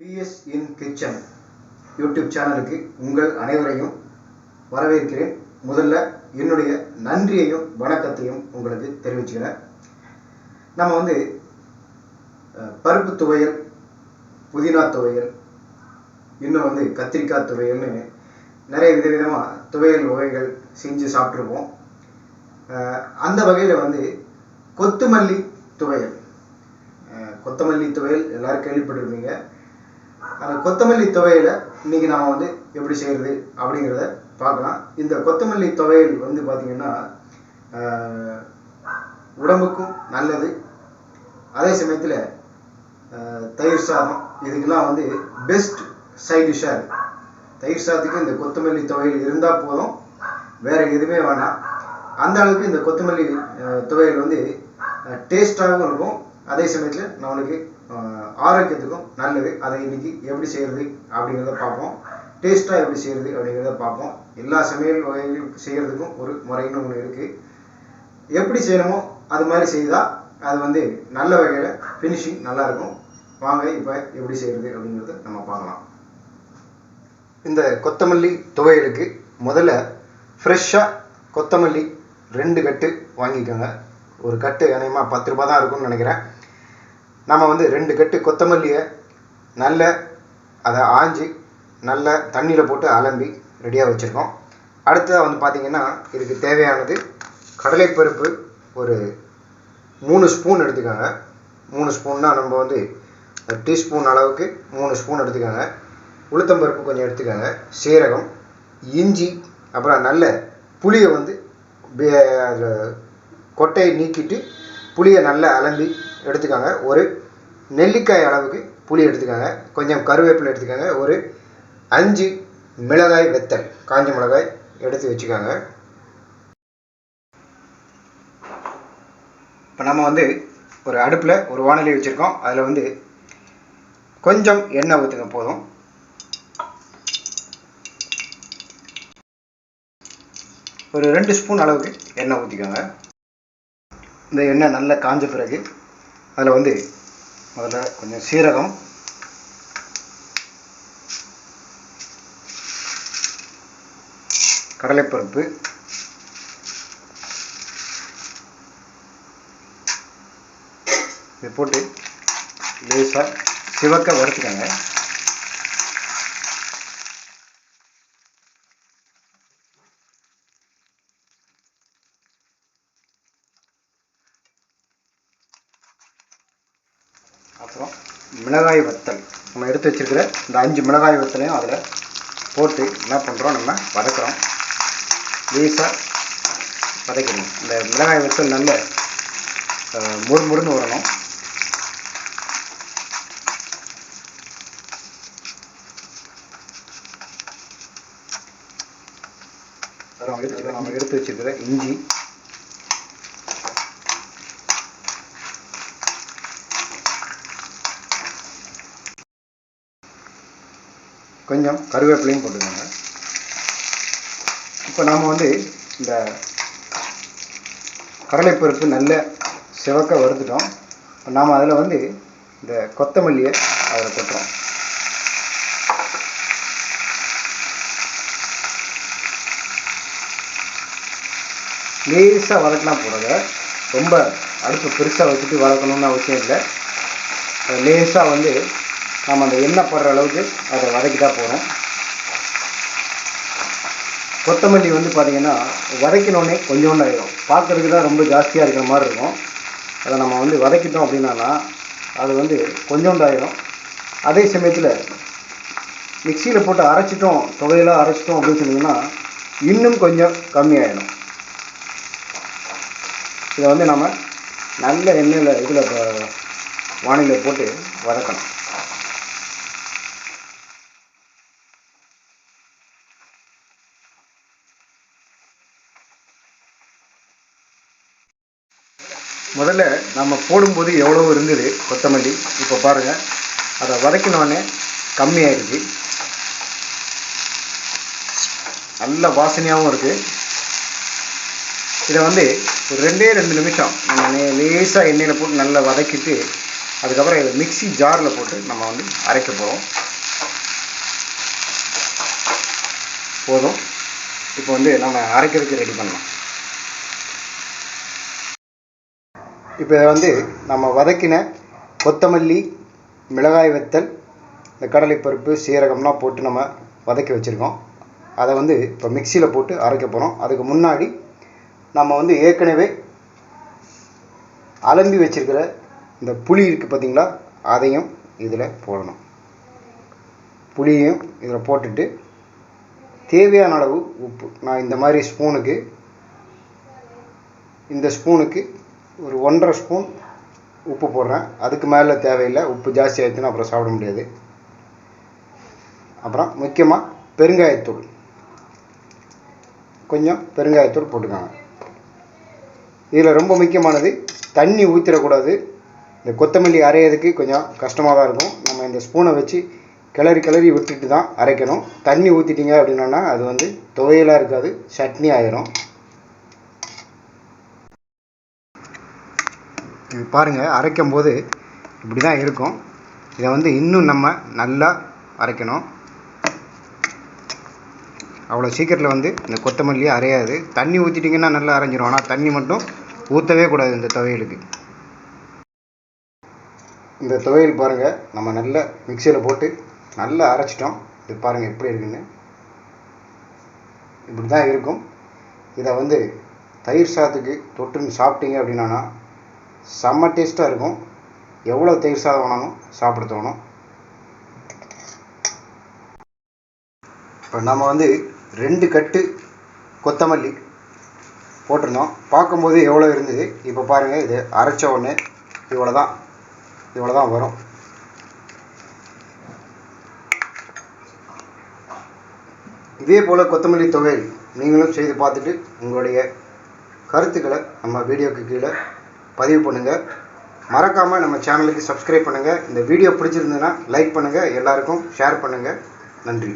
PS இன் kitchen YouTube சேனலுக்கு உங்கள் அனைவரையும் வரவேற்கிறேன். முதல்ல என்னுடைய நன்றியையும் வணக்கத்தையும் உங்களுக்கு தெரிவிச்சுக்கிறேன். நம்ம வந்து பருப்பு துவையல் புதினா துவையல் இன்னும் வந்து கத்திரிக்காய் துவையல்னு நிறைய விதவிதமாக துவையல் வகைகள் செஞ்சு சாப்பிட்ருப்போம் அந்த வகையில் வந்து கொத்துமல்லி துவையல். கொத்தமல்லி துவையல் எல்லோரும் கேள்விப்பட்டிருப்பீங்க. அந்த கொத்தமல்லி துவையில் இன்னைக்கு நாம் வந்து எப்படி செய்கிறது அப்படிங்கிறத பார்க்கலாம். இந்த கொத்தமல்லி துவையல் வந்து பார்த்திங்கன்னா உடம்புக்கும் நல்லது. அதே சமயத்தில் தயிர் சாதம் இதுக்கெல்லாம் வந்து பெஸ்ட் சைட் டிஷ்ஷாக இருக்கு. தயிர் சாதத்துக்கு இந்த கொத்தமல்லி துவையல் இருந்தால் போதும். வேற எதுவுமே வேணாம். அந்த அளவுக்கு இந்த கொத்தமல்லி துவையல் வந்து டேஸ்டாகவும் இருக்கும். அதே சமயத்தில் நம்மளுக்கு ஆரோக்கியத்துக்கும் நல்லது. அதை இன்னைக்கு எப்படி செய்யறது அப்படிங்கிறத பார்ப்போம். டேஸ்ட்டாக எப்படி செய்யறது அப்படிங்கிறத பார்ப்போம். எல்லா சமையல் வகைகள் செய்யறதுக்கும் ஒரு முறைன்னு ஒன்று இருக்கு. எப்படி செய்யணுமோ அது மாதிரி செய்தால் அது வந்து நல்ல வகையில் ஃபினிஷிங் நல்லா இருக்கும். வாங்க இப்போ எப்படி செய்யறது அப்படிங்கிறத நம்ம பார்க்கலாம். இந்த கொத்தமல்லி துவையலுக்கு முதல்ல ஃப்ரெஷ்ஷாக கொத்தமல்லி ரெண்டு கட்டு வாங்கிக்கோங்க. ஒரு கட்டு அநேகமாக பத்து ரூபா தான் இருக்கும்னு நினைக்கிறேன். நம்ம வந்து ரெண்டு கட்டு கொத்தமல்லியை நல்ல அதை ஆஞ்சி நல்ல தண்ணியில் போட்டு அலம்பி ரெடியாக வச்சுருக்கோம். அடுத்ததாக வந்து பார்த்திங்கன்னா இதுக்கு தேவையானது கடலைப்பருப்பு ஒரு மூணு ஸ்பூன் எடுத்துக்கோங்க. மூணு ஸ்பூன்னா நம்ம வந்து டீஸ்பூன் அளவுக்கு மூணு ஸ்பூன் எடுத்துக்கோங்க. உளுத்தம்பருப்பு கொஞ்சம் எடுத்துக்கோங்க. சீரகம் இஞ்சி அப்புறம் நல்ல புளியை வந்து அதில் கொட்டையை நீக்கிட்டு புளியை நல்லா அலம்பி எடுத்துக்கோங்க. ஒரு நெல்லிக்காய் அளவுக்கு புளி எடுத்துக்கோங்க. கொஞ்சம் கருவேப்பிலை எடுத்துக்கோங்க. ஒரு அஞ்சு மிளகாய் வெத்தல் காஞ்ச மிளகாய் எடுத்து வச்சுக்கோங்க. இப்போ நம்ம வந்து ஒரு அடுப்பில் ஒரு வானிலை வச்சுருக்கோம். அதில் வந்து கொஞ்சம் எண்ணெய் ஊற்றுங்க போதும். ஒரு ரெண்டு ஸ்பூன் அளவுக்கு எண்ணெய் ஊற்றிக்கோங்க இந்த எண்ணெய் நல்லா காஞ்ச பிறகு அதில் வந்து முதல்ல கொஞ்சம் சீரகம். கடலைப்பருப்பு. இதை போட்டு லேசாக சிவக்க வறுத்துக்கோங்க. அப்புறம் மிளகாய் வத்தல். நம்ம எடுத்து வச்சிருக்கிற இந்த அஞ்சு மிளகாய் வத்தலையும் அதில் போட்டு என்ன பண்ணுறோம் நம்ம வதக்கிறோம். லேசாக வதக்கணும் இந்த மிளகாய் வத்தல் நல்ல முறுமுறுன்னு வரணும். நம்ம எடுத்து வச்சிருக்கிற இஞ்சி கொஞ்சம் கருவேப்பிலையும் போட்டுக்கோங்க. இப்போ நாம் வந்து இந்த கடலைப்பருப்பு நல்ல சிவக்க வறுத்துட்டோம். நாம் அதில் வந்து இந்த கொத்தமல்லியை அதில் கொட்டுறோம். லேசாக வதக்கினா போகிறத ரொம்ப அடுப்பு பெருசாக வச்சுட்டு வளர்க்கணும்னு அவசியம் இல்லை. லேசாக வந்து நம்ம அந்த எண்ணெய் படுற அளவுக்கு அதை வதக்கி தான் போகிறோம் கொத்தமல்லி வந்து பார்த்தீங்கன்னா வதக்கினோடனே கொஞ்சோண்டு ஆயிடும் பார்க்கறதுக்கு தான் ரொம்ப ஜாஸ்தியாக இருக்கிற மாதிரி இருக்கும். அதை நம்ம வந்து வதக்கிட்டோம் அப்படின்னா அது வந்து கொஞ்சோண்டு ஆகிடும் அதே சமயத்தில் மிக்சியில் போட்டு அரைச்சிட்டோம் துவையெல்லாம் அரைச்சிட்டோம் அப்படின்னு சொன்னீங்கன்னா இன்னும் கொஞ்சம் கம்மியாயிடும் இதை வந்து நம்ம நல்ல எண்ணெயில் இதில் வானிலை போட்டு வதக்கணும். முதல்ல நம்ம போடும்போது எவ்வளோ இருந்தது கொத்தமல்லி. இப்போ பாருங்கள் அதை வதக்கினோடனே கம்மியாயிடுச்சு. நல்ல வாசனையாகவும் இருக்குது இதை வந்து ஒரு ரெண்டே ரெண்டு நிமிஷம் நம்ம லேசாக எண்ணெயில் போட்டு நல்லா வதக்கிட்டு அதுக்கப்புறம் இதை மிக்ஸி ஜாரில் போட்டு நம்ம வந்து அரைக்க போகிறோம் போதும். இப்போ வந்து நம்ம அரைக்கிறதுக்கு ரெடி பண்ணலாம். இப்போ இதை வந்து நம்ம வதக்கின கொத்தமல்லி மிளகாய் வத்தல் இந்த கடலைப்பருப்பு சீரகம்லாம் போட்டு நம்ம வதக்கி வச்சுருக்கோம். அதை வந்து இப்போ மிக்சியில் போட்டு அரைக்க போகிறோம் அதுக்கு முன்னாடி நம்ம வந்து ஏற்கனவே அலம்பி வச்சிருக்கிற இந்த புளி இருக்குது பார்த்தீங்களா அதையும் இதில் போடணும். புளியையும் இதில் போட்டுட்டு தேவையான அளவு உப்பு. நான் இந்த மாதிரி ஸ்பூனுக்கு இந்த ஸ்பூனுக்கு ஒரு ஒன்றரை ஸ்பூன் உப்பு போடுறேன். அதுக்கு மேலே தேவையில்லை. உப்பு ஜாஸ்தி ஆயிடுச்சுன்னா அப்புறம் சாப்பிட முடியாது. அப்புறம் முக்கியமாக பெருங்காயத்தூள். கொஞ்சம் பெருங்காயத்தூள் போட்டுக்கோங்க. இதில் ரொம்ப முக்கியமானது தண்ணி ஊற்றிடக்கூடாது இந்த கொத்தமல்லி அரையிறதுக்கு கொஞ்சம் கஷ்டமாக தான் இருக்கும். நம்ம இந்த ஸ்பூனை வச்சு கிளறி கிளறி விட்டுட்டு தான் அரைக்கணும். தண்ணி ஊற்றிட்டீங்க அப்படின்னா அது வந்து துவையலாக இருக்காது சட்னி ஆயிரும். இது பாருங்கள் அரைக்கும் போது இப்படி தான் இருக்கும். இதை வந்து இன்னும் நம்ம நல்லா அரைக்கணும். அவ்வளோ சீக்கிரத்தில் வந்து இந்த கொத்தமல்லியே அரையாது. தண்ணி ஊற்றிட்டிங்கன்னா நல்லா அரைஞ்சிரும். ஆனால் தண்ணி மட்டும் ஊற்றவே கூடாது இந்த துவையலுக்கு. இந்த துவையல் பாருங்கள் நம்ம நல்லா மிக்சியில் போட்டு நல்லா அரைச்சிட்டோம். இது பாருங்கள் எப்படி இருக்குன்னு. இப்படி தான் இருக்கும். இதை வந்து தயிர் சாத்துக்கு தொட்டுன்னு சாப்பிட்டீங்க அப்படின்னா செம்ம டேஸ்ட்டாக இருக்கும். எவ்வளோ தயிர் சாதம் வேணாலும் சாப்பிட தோணும். இப்போ நம்ம வந்து ரெண்டு கட்டு கொத்தமல்லி போட்டிருந்தோம். பார்க்கும்போது எவ்வளோ இருந்தது? இப்போ பாருங்கள் இது அரைச்ச உடனே இவ்வளோ தான் இவ்வளோ தான் வரும். இதே போல் கொத்தமல்லி துவையல் நீங்களும் செய்து பார்த்துட்டு உங்களுடைய கருத்துக்களை நம்ம வீடியோக்கு கீழே பதிவு பண்ணுங்கள் மறக்காமல் நம்ம சேனலுக்கு சப்ஸ்கிரைப் பண்ணுங்கள் இந்த வீடியோ பிடிச்சிருந்ததுன்னா லைக் பண்ணுங்கள் எல்லாருக்கும் ஷேர் பண்ணுங்கள் நன்றி.